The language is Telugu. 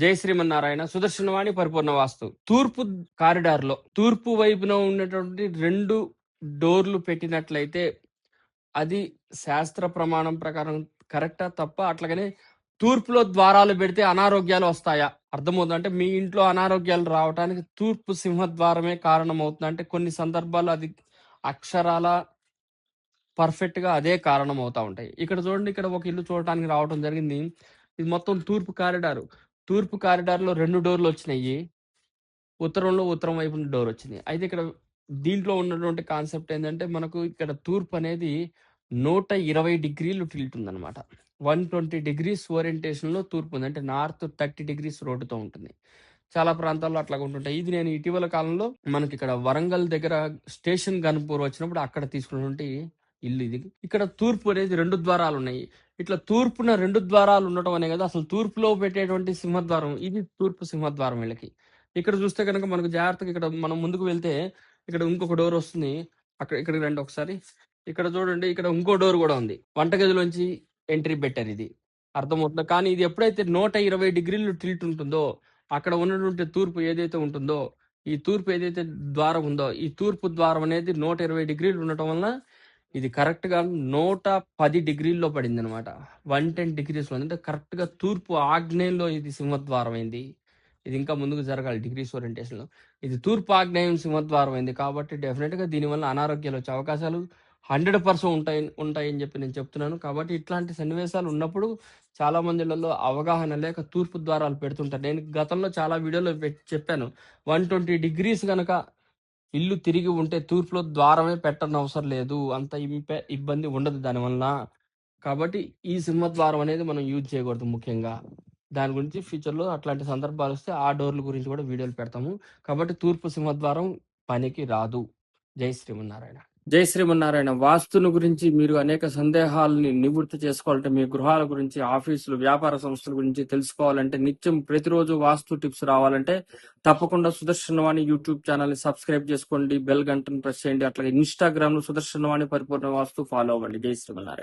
జై శ్రీమన్నారాయణ సుదర్శనవాణి పరిపూర్ణ వాస్తు. తూర్పు కారిడార్లో తూర్పు వైపున ఉన్నటువంటి రెండు డోర్లు పెట్టినట్లయితే అది శాస్త్ర ప్రమాణం ప్రకారం కరెక్టా తప్ప? అట్లాగనే తూర్పులో ద్వారాలు పెడితే అనారోగ్యాలు వస్తాయా? అర్థమవుతుంది అంటే మీ ఇంట్లో అనారోగ్యాలు రావడానికి తూర్పు సింహద్వారమే కారణం అవుతుంది అంటే కొన్ని సందర్భాల్లో అది అక్షరాల పర్ఫెక్ట్గా అదే కారణం అవుతా ఉంటాయి. ఇక్కడ చూడండి ఇక్కడ ఒక ఇల్లు చూడటానికి రావడం జరిగింది. ఇది మొత్తం తూర్పు కారిడార్. తూర్పు కారిడార్లో రెండు డోర్లు వచ్చినాయి. ఉత్తరంలో ఉత్తరం వైపు డోర్ వచ్చింది. అయితే ఇక్కడ దీంట్లో ఉన్నటువంటి కాన్సెప్ట్ ఏంటంటే మనకు ఇక్కడ తూర్పు అనేది నూట ఇరవై డిగ్రీలు టిల్ట్ ఉందన్నమాట. వన్ ట్వంటీ డిగ్రీస్ ఓరియంటేషన్లో తూర్పు ఉంది. అంటే నార్త్ థర్టీ డిగ్రీస్ రోడ్డుతో ఉంటుంది. చాలా ప్రాంతాల్లో అట్లా ఉంటుంటాయి. ఇది నేను ఇటీవల కాలంలో మనకి ఇక్కడ వరంగల్ దగ్గర స్టేషన్ గన్పూర్ వచ్చినప్పుడు అక్కడ తీసుకున్నటువంటి ఇల్లు ఇది. ఇక్కడ తూర్పు అనేది రెండు ద్వారాలు ఉన్నాయి. ఇట్లా తూర్పున రెండు ద్వారాలు ఉండటం అనే కదా అసలు తూర్పులో పెట్టేటువంటి సింహద్వారం. ఇది తూర్పు సింహద్వారం వీళ్ళకి. ఇక్కడ చూస్తే కనుక మనకు జాగ్రత్తగా ఇక్కడ మనం ముందుకు వెళ్తే ఇక్కడ ఇంకొక డోర్ వస్తుంది. అక్కడ ఇక్కడికి రండి ఒకసారి. ఇక్కడ చూడండి ఇక్కడ ఇంకో డోర్ కూడా ఉంది. వంటగదిలోంచి ఎంట్రీ పెట్టారు ఇది. అర్థమవుతుంది? కానీ ఇది ఎప్పుడైతే నూట ఇరవై డిగ్రీలు టిల్ట్ ఉంటుందో అక్కడ ఉన్నటువంటి తూర్పు ఏదైతే ఉంటుందో ఈ తూర్పు ఏదైతే ద్వారం ఉందో ఈ తూర్పు ద్వారం అనేది నూట ఇరవై డిగ్రీలు ఉండటం వలన ఇది కరెక్ట్గా నూట పది డిగ్రీల్లో పడింది అనమాట వన్ టెన్ డిగ్రీస్లో అంటే కరెక్ట్గా తూర్పు ఆగ్నేయంలో ఇది సింహద్వారం అయింది. ఇది ఇంకా ముందుకు జరగాలి డిగ్రీస్ ఓరియంటేషన్లో. ఇది తూర్పు ఆగ్నేయం సింహద్వారం అయింది కాబట్టి డెఫినెట్గా దీనివల్ల అనారోగ్యాలు వచ్చే అవకాశాలు హండ్రెడ్ పర్సెంట్ ఉంటాయి ఉంటాయని చెప్పి నేను చెప్తున్నాను. కాబట్టి ఇట్లాంటి సన్నివేశాలు ఉన్నప్పుడు చాలా మందిలలో అవగాహన లేక తూర్పు ద్వారాలు పెడుతుంటారు. నేను గతంలో చాలా వీడియోలో చెప్పాను. వన్ ట్వంటీ డిగ్రీస్ కనుక ఇల్లు తిరిగి ఉంటే తూర్పులో ద్వారమే పెట్టనవసరం లేదు. అంత ఇంపే ఇబ్బంది ఉండదు దానివల్ల కాబట్టి ఈ సింహద్వారం అనేది మనం యూజ్ చేయకూడదు ముఖ్యంగా. దాని గురించి ఫ్యూచర్లో అట్లాంటి సందర్భాలు వస్తే ఆ డోర్ల గురించి కూడా వీడియోలు పెడతాము. కాబట్టి తూర్పు సింహద్వారం పనికి రాదు. జై శ్రీమన్నారాయణ. జై శ్రీమన్నారాయణ వాస్తును గురించి మీరు అనేక సందేహాలని నివృత్తి చేసుకోవాలంటే మీ గృహాల గురించి ఆఫీసులు వ్యాపార సంస్థల గురించి తెలుసుకోవాలంటే నిత్యం ప్రతిరోజు వాస్తు టిప్స్ రావాలంటే తప్పకుండా సుదర్శనవాణి యూట్యూబ్ ఛానల్ని సబ్స్క్రైబ్ చేసుకోండి బెల్ గంటను ప్రెస్ చేయండి అట్లాగే ఇన్స్టాగ్రామ్లో సుదర్శనవాణి పరిపూర్ణ వాస్తు ఫాలో అవ్వండి. జై శ్రీమన్నారాయణ.